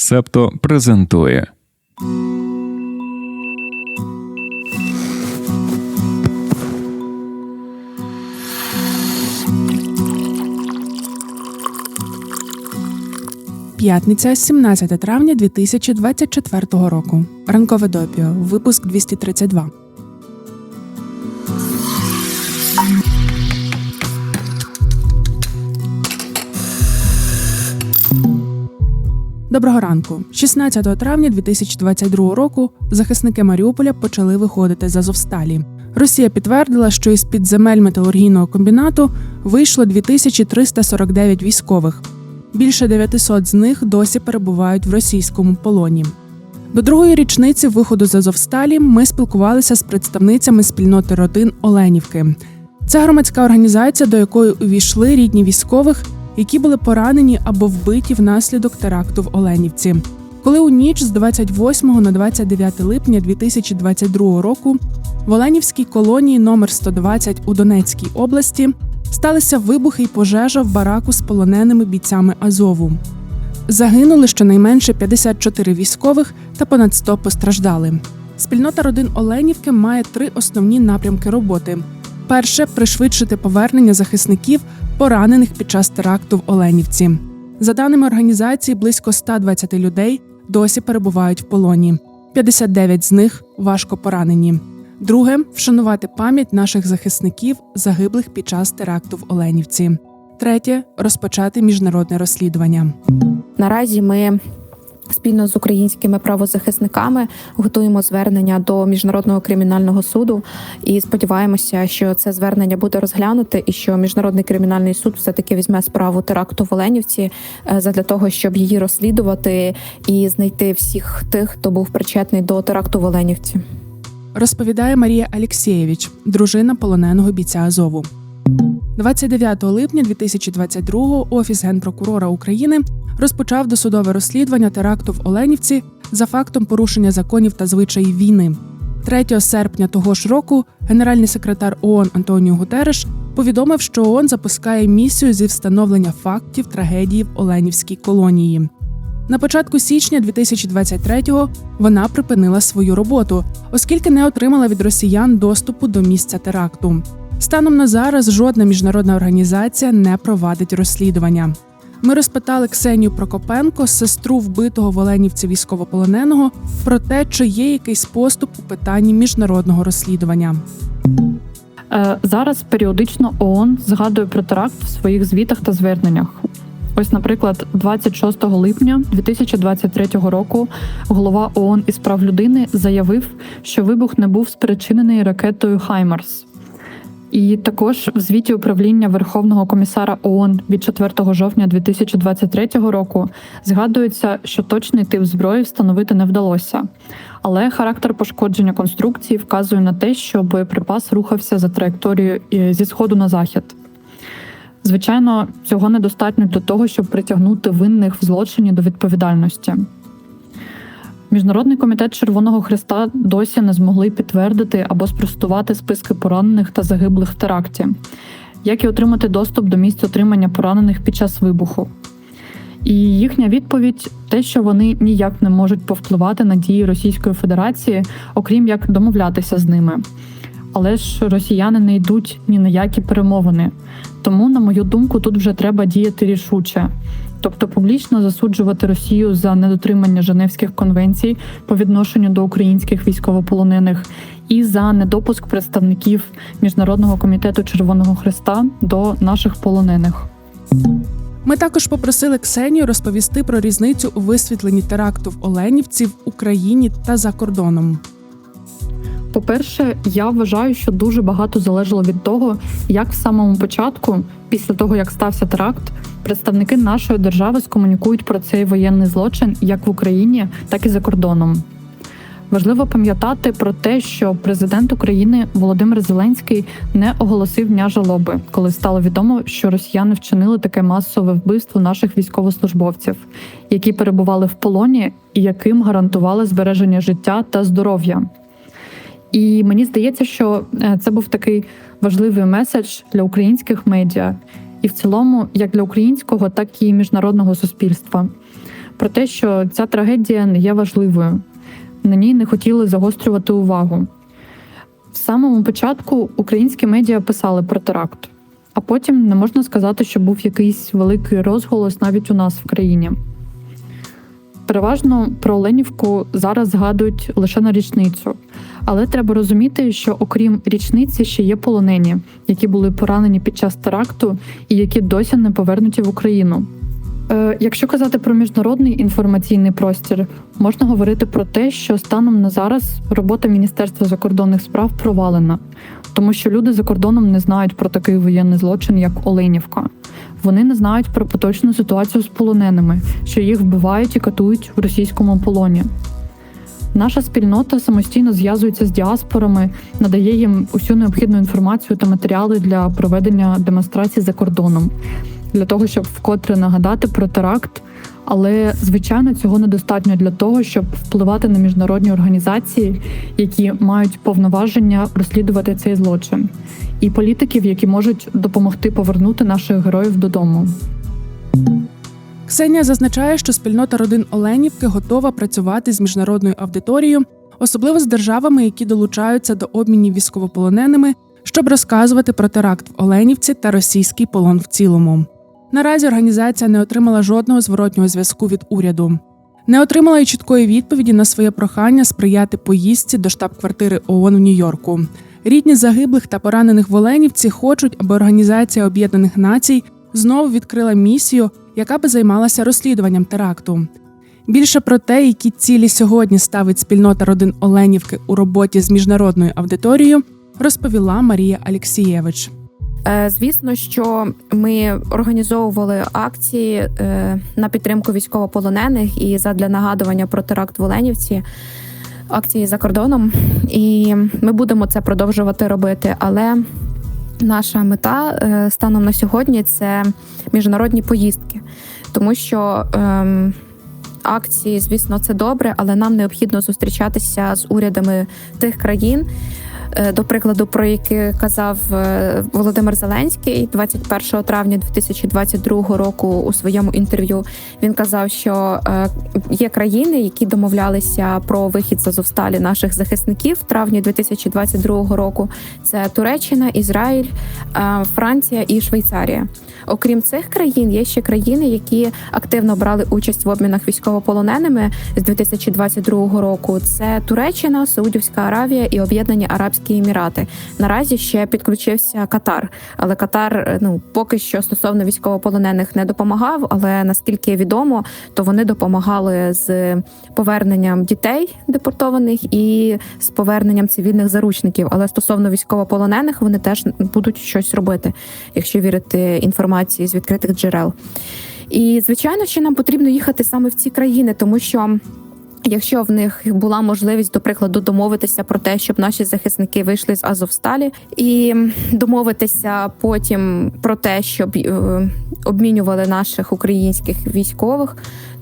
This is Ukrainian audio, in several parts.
Септо презентує П'ятниця, 17 травня 2024 року. Ранкове допіо. Випуск 232. Доброго ранку. 16 травня 2022 року захисники Маріуполя почали виходити з Азовсталі. Росія підтвердила, що із під земель металургійного комбінату вийшло 2349 військових. Більше 900 з них досі перебувають в російському полоні. До другої річниці виходу з Азовсталі ми спілкувалися з представницями спільноти родин Оленівки. Це громадська організація, до якої увійшли рідні військових, які були поранені або вбиті внаслідок теракту в Оленівці. Коли у ніч з 28 на 29 липня 2022 року в Оленівській колонії номер 120 у Донецькій області сталися вибухи й пожежа в бараку з полоненими бійцями Азову. Загинули щонайменше 54 військових та понад 100 постраждали. Спільнота родин Оленівки має три основні напрямки роботи: перше пришвидшити повернення захисників, поранених під час теракту в Оленівці. За даними організації, близько 120 людей досі перебувають в полоні. 59 з них важко поранені. Друге вшанувати пам'ять наших захисників, загиблих під час теракту в Оленівці. Третє розпочати міжнародне розслідування. Наразі ми спільно з українськими правозахисниками готуємо звернення до міжнародного кримінального суду і сподіваємося, що це звернення буде розглянуте, і що міжнародний кримінальний суд все таки візьме справу теракту в Оленівці е, задля того, щоб її розслідувати і знайти всіх тих, хто був причетний до теракту в Оленівці. Розповідає Марія Алєксєєвич, дружина полоненого бійця Азову. 29 липня 2022-го Офіс генпрокурора України розпочав досудове розслідування теракту в Оленівці за фактом порушення законів та звичаїв війни. 3 серпня того ж року генеральний секретар ООН Антоніо Гутереш повідомив, що ООН запускає місію зі встановлення фактів трагедії в Оленівській колонії. На початку січня 2023-го вона припинила свою роботу, оскільки не отримала від росіян доступу до місця теракту. Станом на зараз жодна міжнародна організація не провадить розслідування. Ми розпитали Ксенію Прокопенко, сестру вбитого в Оленівці військовополоненого, про те, чи є якийсь поступ у питанні міжнародного розслідування. Е, Зараз періодично ООН згадує про теракт в своїх звітах та зверненнях. Ось, наприклад, 26 липня 2023 року голова ООН із прав людини заявив, що вибух не був спричинений ракетою Хаймарс. І також в звіті управління Верховного комісара ООН від 4 жовтня 2023 року згадується, що точний тип зброї встановити не вдалося. Але характер пошкодження конструкції вказує на те, що боєприпас рухався за траєкторією е, зі сходу на захід. Звичайно, цього недостатньо для того, щоб притягнути винних в злочині до відповідальності. Міжнародний комітет Червоного Христа досі не змогли підтвердити або спростувати списки поранених та загиблих в теракті, як і отримати доступ до місць отримання поранених під час вибуху. І їхня відповідь те, що вони ніяк не можуть повпливати на дії Російської Федерації, окрім як домовлятися з ними. Але ж росіяни не йдуть ні на які перемовини. Тому, на мою думку, тут вже треба діяти рішуче, тобто публічно засуджувати Росію за недотримання Женевських конвенцій по відношенню до українських військовополонених і за недопуск представників Міжнародного комітету Червоного Христа до наших полонених. Ми також попросили Ксенію розповісти про різницю у висвітленні теракту в Оленівці в Україні та за кордоном. По-перше, я вважаю, що дуже багато залежало від того, як в самому початку, після того як стався теракт, представники нашої держави скомунікують про цей воєнний злочин як в Україні, так і за кордоном. Важливо пам'ятати про те, що президент України Володимир Зеленський не оголосив дня жалоби, коли стало відомо, що росіяни вчинили таке масове вбивство наших військовослужбовців, які перебували в полоні і яким гарантували збереження життя та здоров'я. І мені здається, що е, це був такий важливий меседж для українських медіа, і в цілому, як для українського, так і міжнародного суспільства. про те, що ця трагедія не є важливою. На ній не хотіли загострювати увагу. В самому початку українські медіа писали про теракт, а потім не можна сказати, що був якийсь великий розголос навіть у нас в країні. Переважно про Оленівку зараз згадують лише на річницю, але треба розуміти, що окрім річниці ще є полонені, які були поранені під час теракту і які досі не повернуті в Україну. Е, Якщо казати про міжнародний інформаційний простір, можна говорити про те, що станом на зараз робота Міністерства закордонних справ провалена, тому що люди за кордоном не знають про такий воєнний злочин, як Оленівка. Вони не знають про поточну ситуацію з полоненими, що їх вбивають і катують в російському полоні. Наша спільнота самостійно зв'язується з діаспорами, надає їм усю необхідну інформацію та матеріали для проведення демонстрацій за кордоном, для того, щоб вкотре нагадати про теракт. Але звичайно цього недостатньо для того, щоб впливати на міжнародні організації, які мають повноваження розслідувати цей злочин, і політиків, які можуть допомогти повернути наших героїв додому. Ксенія зазначає, що спільнота родин Оленівки готова працювати з міжнародною аудиторією, особливо з державами, які долучаються до обмінів військовополоненими, щоб розказувати про теракт в Оленівці та російський полон в цілому. Наразі організація не отримала жодного зворотнього зв'язку від уряду. Не отримала й чіткої відповіді на своє прохання сприяти поїздці до штаб-квартири ООН в Нью-Йорку. Рідні загиблих та поранених в Оленівці хочуть, аби Організація Об'єднаних Націй знову відкрила місію, яка би займалася розслідуванням теракту. Більше про те, які цілі сьогодні ставить спільнота родин Оленівки у роботі з міжнародною аудиторією, розповіла Марія Алєксієвич. Е, Звісно, що ми організовували акції е, на підтримку військовополонених і задля нагадування про теракт в Оленівці, акції за кордоном. І ми будемо це продовжувати робити. Але наша мета е, станом на сьогодні це міжнародні поїздки, тому що. ем, Акції, звісно, це добре, але нам необхідно зустрічатися з урядами тих країн, до прикладу, про які казав е, Володимир Зеленський 21 травня 2022 року у своєму інтерв'ю. Він казав, що е, є країни, які домовлялися про вихід з Азовсталі наших захисників в травні 2022 року. Це Туреччина, Ізраїль, е, Франція і Швейцарія. Окрім цих країн, є ще країни, які активно брали участь в обмінах військовополоненими з 2022 року. Це Туреччина, Саудівська Аравія і Об'єднані Арабські Емірати. Наразі ще підключився Катар, але Катар е, ну поки що стосовно військовополонених не допомагав. Але наскільки відомо, то вони допомагали з поверненням дітей депортованих і з поверненням цивільних заручників. Але стосовно військовополонених вони теж будуть щось робити, якщо вірити інформації з відкритих джерел. І звичайно, що нам потрібно їхати саме в ці країни, тому що. Якщо в них була можливість, до прикладу, домовитися про те, щоб наші захисники вийшли з Азовсталі, і домовитися потім про те, щоб е, обмінювали наших українських військових,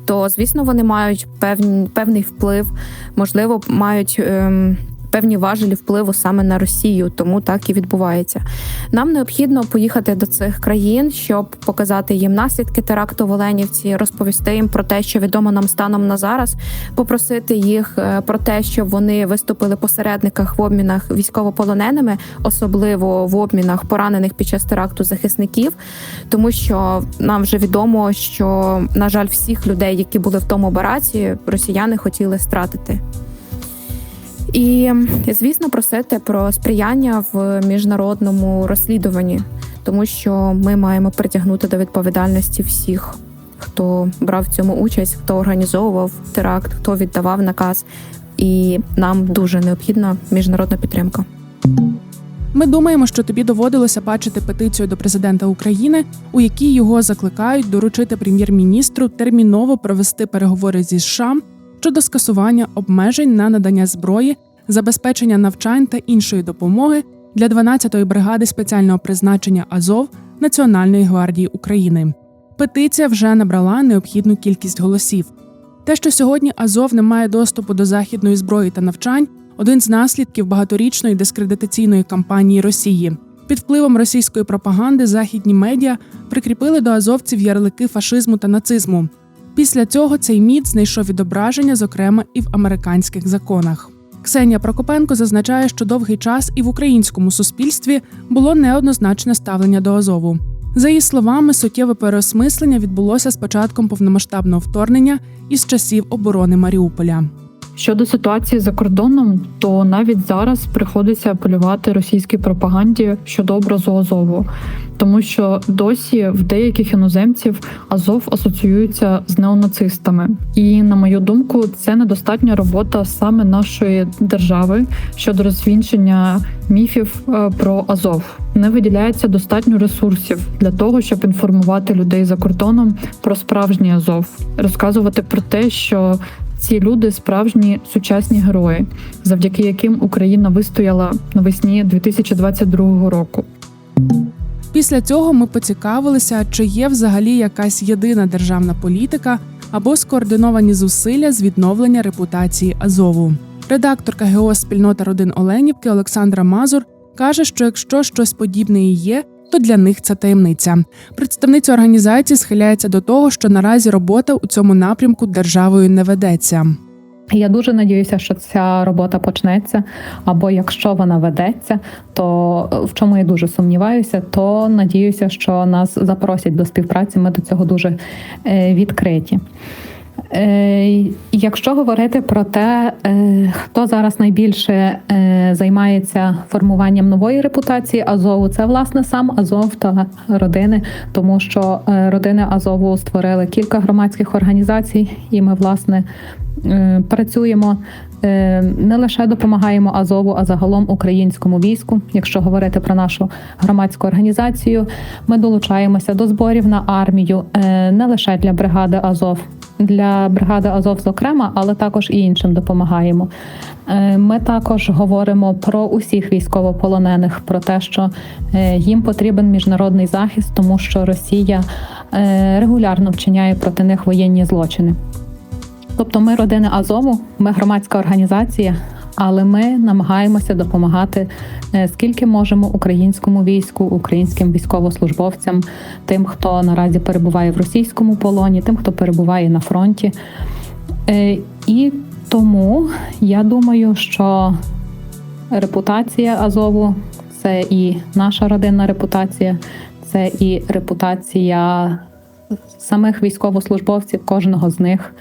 то звісно вони мають певні певний вплив, можливо, мають. ем, Певні важелі впливу саме на Росію, тому так і відбувається. Нам необхідно поїхати до цих країн, щоб показати їм наслідки теракту в Оленівці, розповісти їм про те, що відомо нам станом на зараз, попросити їх е, про те, щоб вони виступили посередниках в обмінах військовополоненими, особливо в обмінах поранених під час теракту захисників, тому що нам вже відомо, що на жаль, всіх людей, які були в тому операції, росіяни хотіли стратити. І звісно, просити про сприяння в міжнародному розслідуванні, тому що ми маємо притягнути до відповідальності всіх, хто брав в цьому участь, хто організовував теракт, хто віддавав наказ. І нам дуже необхідна міжнародна підтримка. Ми думаємо, що тобі доводилося бачити петицію до президента України, у якій його закликають доручити прем'єр-міністру терміново провести переговори зі США щодо скасування обмежень на надання зброї, забезпечення навчань та іншої допомоги для 12-ї бригади спеціального призначення Азов Національної гвардії України. Петиція вже набрала необхідну кількість голосів. Те, що сьогодні Азов не має доступу до західної зброї та навчань, один з наслідків багаторічної дискредитаційної кампанії Росії. Під впливом російської пропаганди західні медіа прикріпили до азовців ярлики фашизму та нацизму. Після цього цей міт знайшов відображення, зокрема, і в американських законах. Ксенія Прокопенко зазначає, що довгий час і в українському суспільстві було неоднозначне ставлення до Азову. За її словами, суттєве переосмислення відбулося з початком повномасштабного вторгнення із часів оборони Маріуполя. Щодо ситуації за кордоном, то навіть зараз приходиться апелювати російській пропаганді щодо образу Азову, тому що досі в деяких іноземців Азов асоціюється з неонацистами. І на мою думку, це недостатня робота саме нашої держави щодо розвінчення міфів е, про Азов. Не виділяється достатньо ресурсів для того, щоб інформувати людей за кордоном про справжній Азов, розказувати про те, що ці люди справжні сучасні герої, завдяки яким Україна вистояла навесні 2022 року. Після цього ми поцікавилися, чи є взагалі якась єдина державна політика або скоординовані зусилля з відновлення репутації Азову. Редакторка ГО спільнота родин Оленівки Олександра Мазур каже, що якщо щось подібне і є, то для них це таємниця. Представниця організації схиляється до того, що наразі робота у цьому напрямку державою не ведеться. Я дуже надіюся, що ця робота почнеться. Або якщо вона ведеться, то е, в чому я дуже сумніваюся, то надіюся, що нас запросять до співпраці. Ми до цього дуже е, відкриті. Е, Якщо говорити про те, е, хто зараз найбільше е, займається формуванням нової репутації Азову, це власне сам Азов та родини, тому що родини Азову створили кілька громадських організацій, і ми власне працюємо. е, Не лише допомагаємо Азову, а загалом українському війську. Якщо говорити про нашу громадську організацію, ми долучаємося до зборів на армію е, не лише для бригади Азов, для бригади Азов, зокрема, але також і іншим допомагаємо. Е, Ми також говоримо про усіх військовополонених, про те, що е, їм потрібен міжнародний захист, тому що Росія е, регулярно вчиняє проти них воєнні злочини. Тобто, ми родини Азову, ми громадська організація, але ми намагаємося допомагати е, скільки можемо українському війську, українським військовослужбовцям, тим, хто наразі перебуває в російському полоні, тим, хто перебуває на фронті. Е, І тому я думаю, що репутація Азову це і наша родинна репутація, це і репутація самих військовослужбовців, кожного з них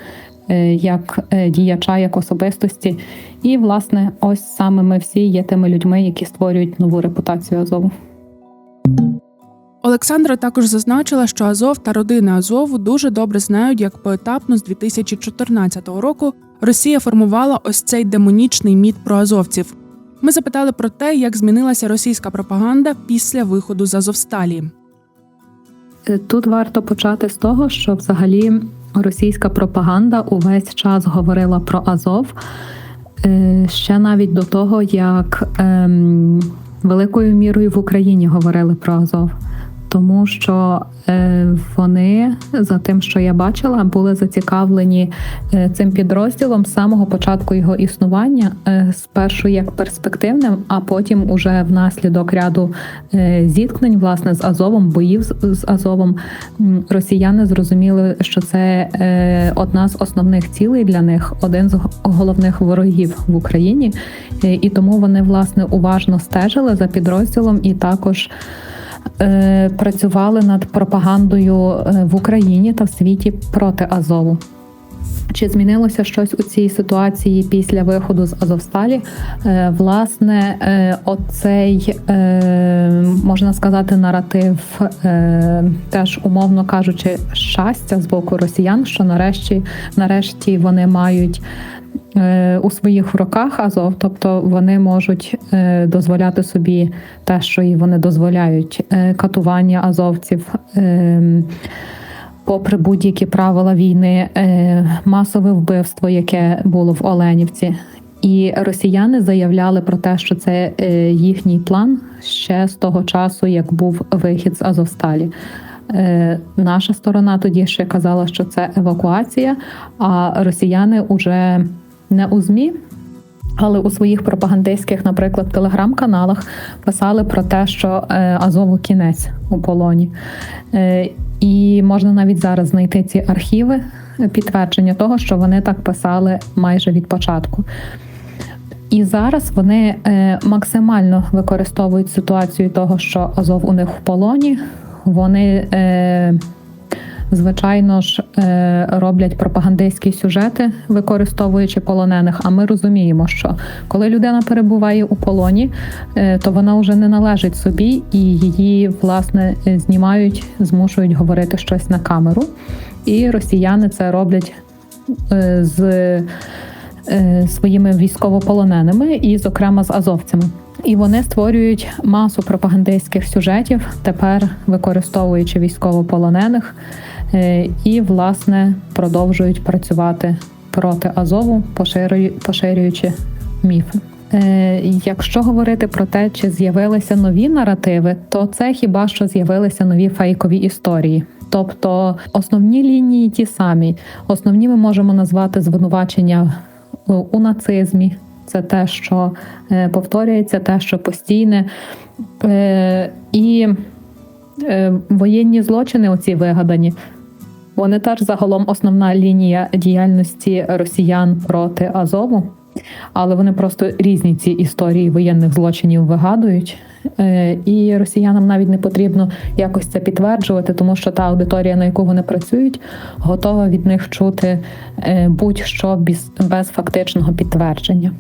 як е, діяча, як особистості. І, власне, ось саме ми всі є тими людьми, які створюють нову репутацію Азову. Олександра також зазначила, що Азов та родини Азову дуже добре знають, як поетапно з 2014 року Росія формувала ось цей демонічний міт про азовців. Ми запитали про те, як змінилася російська пропаганда після виходу з Азовсталі. Е, Тут варто почати з того, що взагалі російська пропаганда увесь час говорила про Азов е, ще навіть до того, як ем, великою мірою в Україні говорили про Азов. Тому що е, вони за тим, що я бачила, були зацікавлені е, цим підрозділом з самого початку його існування, е, спершу як перспективним, а потім уже внаслідок ряду зіткнень, власне, з Азовом, боїв з, Азовом, росіяни зрозуміли, що це одна з основних цілей для них, один з головних ворогів в Україні, і тому вони власне уважно стежили за підрозділом і також. Е, Працювали над пропагандою е, в Україні та в світі проти Азову. Чи змінилося щось у цій ситуації після виходу з Азовсталі? Е, Власне, оцей можна сказати наратив, теж умовно кажучи, щастя з боку росіян, що нарешті, нарешті вони мають. Е, У своїх руках Азов, тобто вони можуть е, дозволяти собі те, що і вони дозволяють, е, катування азовців, попри будь-які правила війни, масове вбивство, яке було в Оленівці. І росіяни заявляли про те, що це їхній план ще з того часу, як був вихід з Азовсталі. Наша сторона тоді ще казала, що це евакуація, а росіяни уже не у ЗМІ, але у своїх пропагандистських, наприклад, телеграм-каналах писали про те, що е, Азову кінець у полоні. Е, І можна навіть зараз знайти ці архіви підтвердження того, що вони так писали майже від початку. І зараз вони е, максимально використовують ситуацію того, що Азов у них в полоні. Вони, е, звичайно ж, е, роблять пропагандистські сюжети, використовуючи полонених. А ми розуміємо, що коли людина перебуває у полоні, е, то вона вже не належить собі, і її власне е, знімають, змушують говорити щось на камеру. І росіяни це роблять з своїми військовополоненими і, зокрема, з азовцями. І вони створюють масу пропагандистських сюжетів, тепер використовуючи військовополонених, е, і, власне, продовжують працювати проти Азову, поширюючи міфи. Е, Якщо говорити про те, чи з'явилися нові наративи, то це хіба що з'явилися нові фейкові історії. Тобто основні лінії ті самі. Основні ми можемо назвати звинувачення у- нацизмі. Це те, що е, повторюється, те, що постійне. Е, І е, воєнні злочини, оці вигадані, вони теж загалом основна лінія діяльності росіян проти Азову, але вони просто різні ці історії воєнних злочинів вигадують. Е, І росіянам навіть не потрібно якось це підтверджувати, тому що та аудиторія, на яку вони працюють, готова від них чути е, будь-що без, без фактичного підтвердження.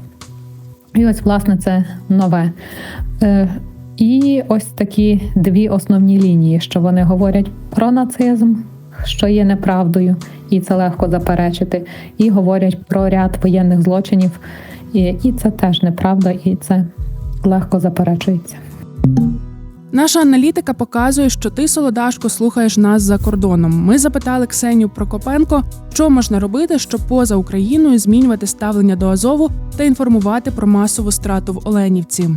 І ось, власне, це нове. Е, І ось такі дві основні лінії, що вони говорять про нацизм, що є неправдою, і це легко заперечити, і говорять про ряд воєнних злочинів, і, і це теж неправда, і це легко заперечується. Наша аналітика показує, що ти, Солодашко, слухаєш нас за кордоном. Ми запитали Ксенію Прокопенко, що можна робити, щоб поза Україною змінювати ставлення до Азову та інформувати про масову страту в Оленівці.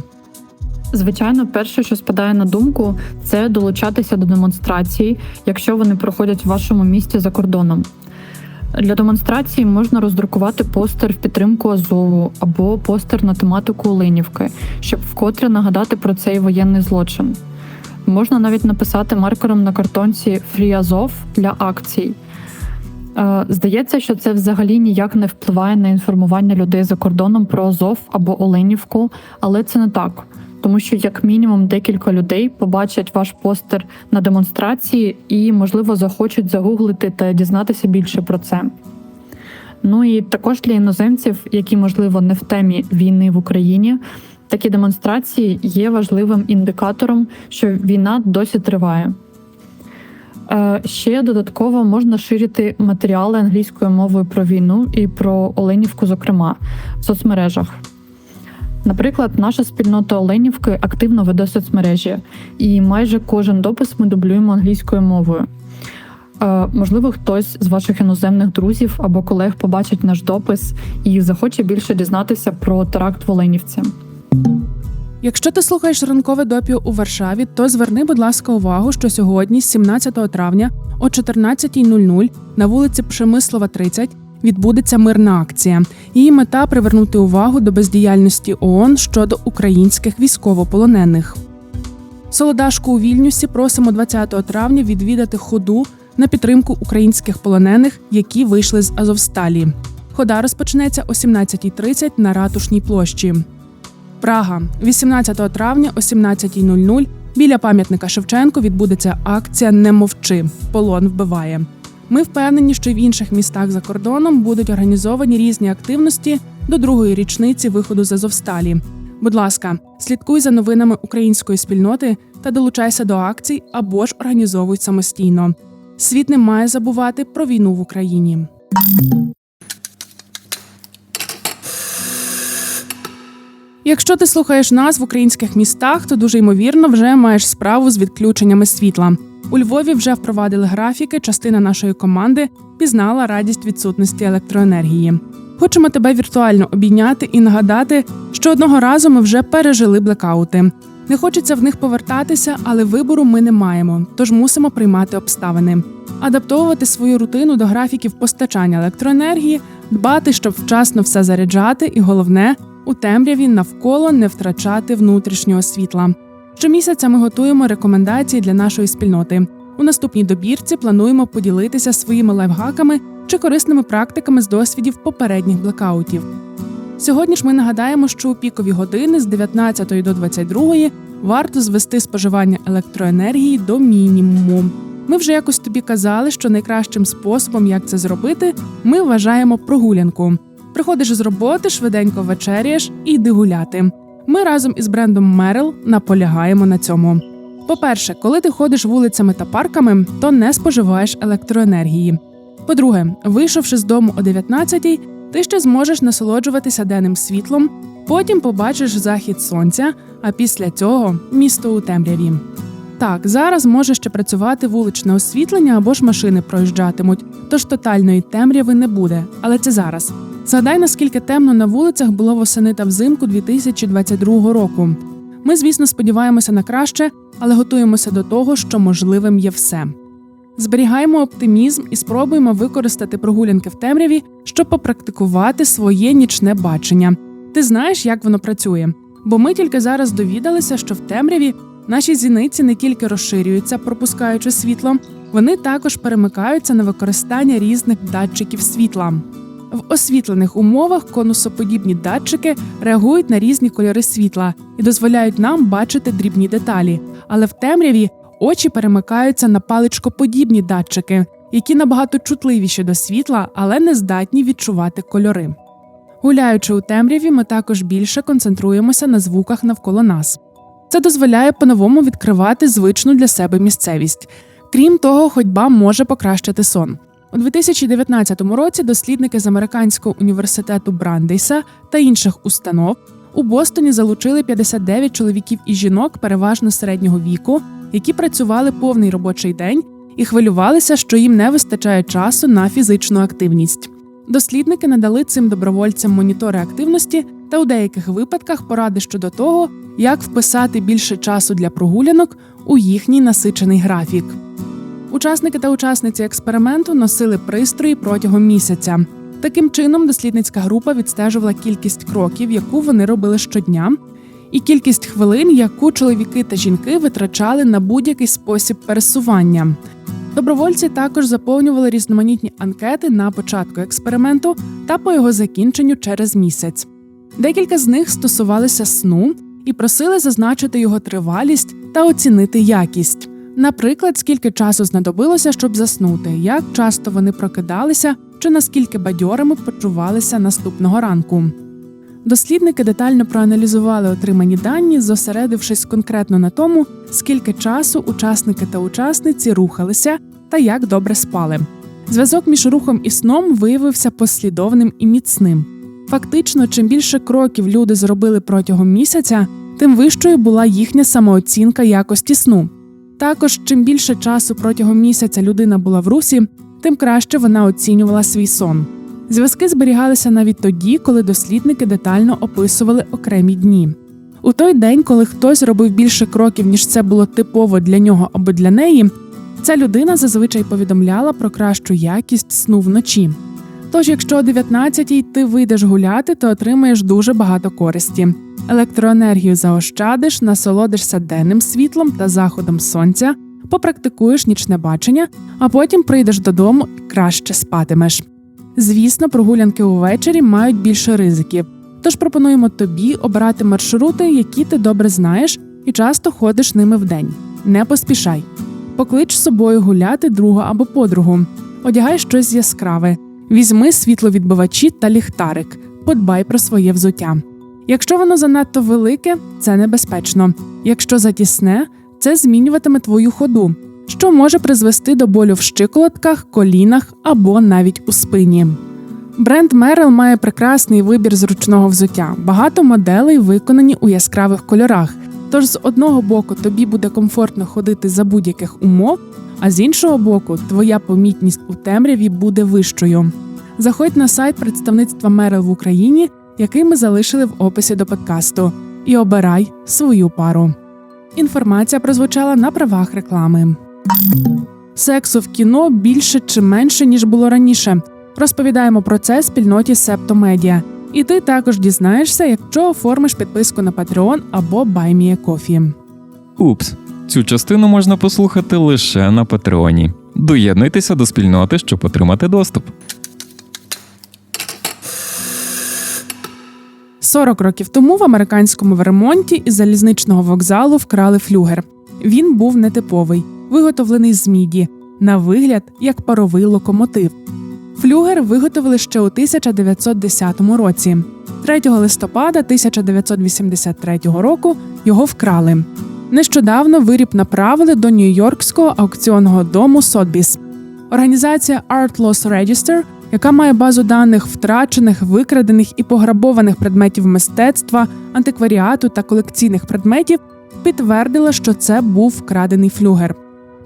Звичайно, перше, що спадає на думку, це долучатися до демонстрацій, якщо вони проходять в вашому місті за кордоном. Для демонстрації можна роздрукувати постер в підтримку Азову або постер на тематику Оленівки, щоб вкотре нагадати про цей воєнний злочин. Можна навіть написати маркером на картонці Фрі Азов для акцій. Е, Здається, що це взагалі ніяк не впливає на інформування людей за кордоном про Азов або Оленівку, але це не так. Тому що, як мінімум, декілька людей побачать ваш постер на демонстрації і, можливо, захочуть загуглити та дізнатися більше про це. Ну і також для іноземців, які, можливо, не в темі війни в Україні, такі демонстрації є важливим індикатором, що війна досі триває. Е, Ще додатково можна ширити матеріали англійською мовою про війну і про Оленівку, зокрема, в соцмережах. Наприклад, наша спільнота Оленівки активно веде соцмережі, і майже кожен допис ми дублюємо англійською мовою. Е, можливо, хтось з ваших іноземних друзів або колег побачить наш допис і захоче більше дізнатися про теракт в Оленівці. Якщо ти слухаєш ранкове допіо у Варшаві, то зверни, будь ласка, увагу, що сьогодні, 17 травня о 14.00 на вулиці Пшемислова, 30, відбудеться мирна акція. Її мета привернути увагу до бездіяльності ООН щодо українських військовополонених. Солодашку у Вільнюсі просимо 20 травня відвідати ходу на підтримку українських полонених, які вийшли з Азовсталі. Хода розпочнеться о 17.30 на ратушній площі. Прага, 18 травня о 17.00 біля пам'ятника Шевченко відбудеться акція Не мовчи. Полон вбиває. Ми впевнені, що й в інших містах за кордоном будуть організовані різні активності до другої річниці виходу з Азовсталі. Будь ласка, слідкуй за новинами української спільноти та долучайся до акцій або ж організовуй самостійно. Світ не має забувати про війну в Україні. Якщо ти слухаєш нас в українських містах, то дуже ймовірно вже маєш справу з відключеннями світла. У Львові вже впровадили графіки. Частина нашої команди пізнала радість відсутності електроенергії. Хочемо тебе віртуально обійняти і нагадати, що одного разу ми вже пережили блекаути. Не хочеться в них повертатися, але вибору ми не маємо, тож мусимо приймати обставини, адаптовувати свою рутину до графіків постачання електроенергії, дбати, щоб вчасно все заряджати, і головне у темряві навколо не втрачати внутрішнього світла. Щомісяця ми готуємо рекомендації для нашої спільноти. У наступній добірці плануємо поділитися своїми лайфхаками чи корисними практиками з досвідів попередніх блекаутів. Сьогодні ж ми нагадаємо, що у пікові години з 19 до 22 варто звести споживання електроенергії до мінімуму. Ми вже якось тобі казали, що найкращим способом, як це зробити, ми вважаємо прогулянку. Приходиш з роботи, швиденько вечеряєш і йди гуляти. Ми разом із брендом Мерил наполягаємо на цьому. По-перше, коли ти ходиш вулицями та парками, то не споживаєш електроенергії. По-друге, вийшовши з дому о 19-й, ти ще зможеш насолоджуватися денним світлом, потім побачиш захід сонця, а після цього місто у темряві. Так, зараз може ще працювати вуличне освітлення або ж машини проїжджатимуть, тож тотальної темряви не буде, але це зараз. Згадай, наскільки темно на вулицях було восени та взимку 2022 року. Ми, звісно, сподіваємося на краще, але готуємося до того, що можливим є все. Зберігаємо оптимізм і спробуємо використати прогулянки в темряві, щоб попрактикувати своє нічне бачення. Ти знаєш, як воно працює? Бо ми тільки зараз довідалися, що в темряві наші зіниці не тільки розширюються, пропускаючи світло, вони також перемикаються на використання різних датчиків світла. В освітлених умовах конусоподібні датчики реагують на різні кольори світла і дозволяють нам бачити дрібні деталі, але в темряві очі перемикаються на паличкоподібні датчики, які набагато чутливіші до світла, але не здатні відчувати кольори. Гуляючи у темряві, ми також більше концентруємося на звуках навколо нас. Це дозволяє по-новому відкривати звичну для себе місцевість. Крім того, ходьба може покращити сон. У 2019 році дослідники з американського університету Брандейса та інших установ у Бостоні залучили 59 чоловіків і жінок, переважно середнього віку, які працювали повний робочий день і хвилювалися, що їм не вистачає часу на фізичну активність. Дослідники надали цим добровольцям монітори активності та у деяких випадках поради щодо того, як вписати більше часу для прогулянок у їхній насичений графік. Учасники та учасниці експерименту носили пристрої протягом місяця. Таким чином, дослідницька група відстежувала кількість кроків, яку вони робили щодня, і кількість хвилин, яку чоловіки та жінки витрачали на будь-який спосіб пересування. Добровольці також заповнювали різноманітні анкети на початку експерименту та по його закінченню через місяць. Декілька з них стосувалися сну і просили зазначити його тривалість та оцінити якість. Наприклад, скільки часу знадобилося, щоб заснути, як часто вони прокидалися, чи наскільки бадьорими почувалися наступного ранку. Дослідники детально проаналізували отримані дані, зосередившись конкретно на тому, скільки часу учасники та учасниці рухалися та як добре спали. Зв'язок між рухом і сном виявився послідовним і міцним. Фактично, чим більше кроків люди зробили протягом місяця, тим вищою була їхня самооцінка якості сну. Також, чим більше часу протягом місяця людина була в русі, тим краще вона оцінювала свій сон. Зв'язки зберігалися навіть тоді, коли дослідники детально описували окремі дні. У той день, коли хтось робив більше кроків, ніж це було типово для нього або для неї, ця людина зазвичай повідомляла про кращу якість сну вночі. Тож, якщо о 19-й ти вийдеш гуляти, то отримаєш дуже багато користі. Електроенергію заощадиш, насолодишся денним світлом та заходом сонця, попрактикуєш нічне бачення, а потім прийдеш додому і краще спатимеш. Звісно, прогулянки увечері мають більше ризиків, тож пропонуємо тобі обирати маршрути, які ти добре знаєш, і часто ходиш ними вдень. Не поспішай. Поклич з собою гуляти друга або подругу, одягай щось яскраве, візьми світловідбивачі та ліхтарик, подбай про своє взуття. Якщо воно занадто велике, це небезпечно. Якщо затісне, це змінюватиме твою ходу, що може призвести до болю в щиколотках, колінах або навіть у спині. Бренд Merrell має прекрасний вибір зручного взуття. Багато моделей виконані у яскравих кольорах. Тож з одного боку тобі буде комфортно ходити за будь-яких умов, а з іншого боку, твоя помітність у темряві буде вищою. Заходь на сайт представництва Merrell в Україні, який ми залишили в описі до подкасту, і обирай свою пару. Інформація прозвучала на правах реклами. Сексу в кіно більше чи менше ніж було раніше. Розповідаємо про це спільноті Септомедіа. І ти також дізнаєшся, якщо оформиш підписку на Patreon або BuyMeACoffee. Упс, цю частину можна послухати лише на Патреоні. Доєднуйтеся до спільноти, щоб отримати доступ. 40 років тому в американському Вермонті із залізничного вокзалу вкрали флюгер. Він був нетиповий, виготовлений з міді, на вигляд як паровий локомотив. Флюгер виготовили ще у 1910 році. 3 листопада 1983 року його вкрали. Нещодавно виріб направили до нью-йоркського аукціонного дому Сотбіс. Організація Art Loss Register, яка має базу даних втрачених, викрадених і пограбованих предметів мистецтва, антикваріату та колекційних предметів, підтвердила, що це був вкрадений флюгер.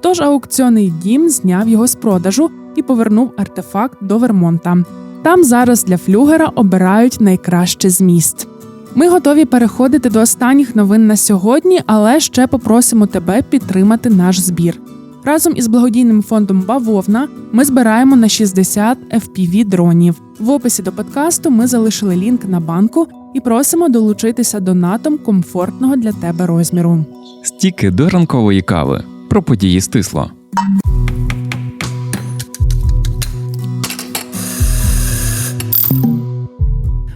Тож аукціонний дім зняв його з продажу і повернув артефакт до Вермонта. Там зараз для флюгера обирають найкраще з міст. Ми готові переходити до останніх новин на сьогодні, але ще попросимо тебе підтримати наш збір. Разом із благодійним фондом Бавовна ми збираємо на 60 fpv дронів. В описі до подкасту ми залишили лінк на банку і просимо долучитися донатом комфортного для тебе розміру. Стіки до ранкової кави. Про події стисло.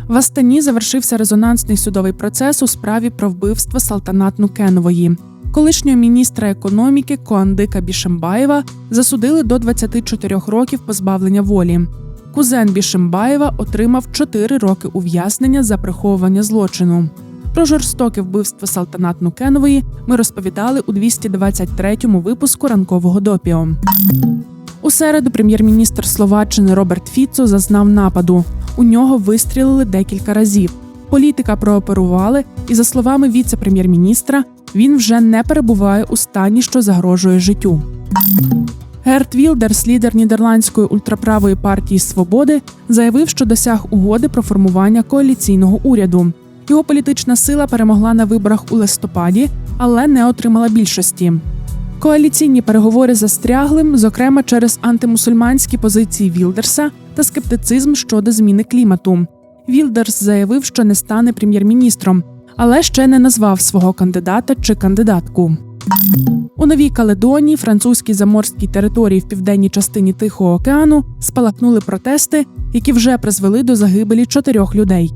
В Астані завершився резонансний судовий процес у справі про вбивство Салтанат Нукенової. Колишнього міністра економіки Коандика Бішембаєва засудили до 24 років позбавлення волі. Кузен Бішембаєва отримав 4 роки ув'язнення за приховування злочину. Про жорстоке вбивство Салтанат Нукенової ми розповідали у 223-му випуску ранкового допіо. У середу прем'єр-міністр Словаччини Роберт Фіцо зазнав нападу. У нього вистрілили декілька разів. Політика прооперували, і за словами віце-прем'єр-міністра, він вже не перебуває у стані, що загрожує життю. Герт Вілдерс, лідер нідерландської ультраправої партії Свободи, заявив, що досяг угоди про формування коаліційного уряду. Його політична сила перемогла на виборах у листопаді, але не отримала більшості. Коаліційні переговори застрягли, зокрема через антимусульманські позиції Вілдерса та скептицизм щодо зміни клімату. Вілдерс заявив, що не стане прем'єр-міністром, але ще не назвав свого кандидата чи кандидатку. У Новій Каледонії, французькій заморській території в південній частині Тихого океану, спалахнули протести, які вже призвели до загибелі чотирьох людей.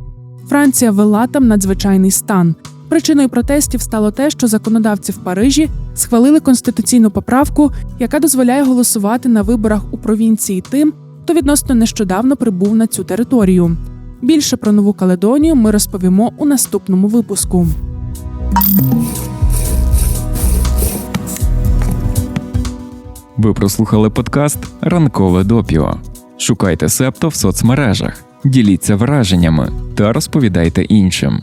Франція ввела там надзвичайний стан. Причиною протестів стало те, що законодавці в Парижі схвалили конституційну поправку, яка дозволяє голосувати на виборах у провінції тим, хто відносно нещодавно прибув на цю територію. Більше про нову Каледонію ми розповімо у наступному випуску. Ви прослухали подкаст Ранкове допіо. Шукайте септо в соцмережах, діліться враженнями та розповідайте іншим.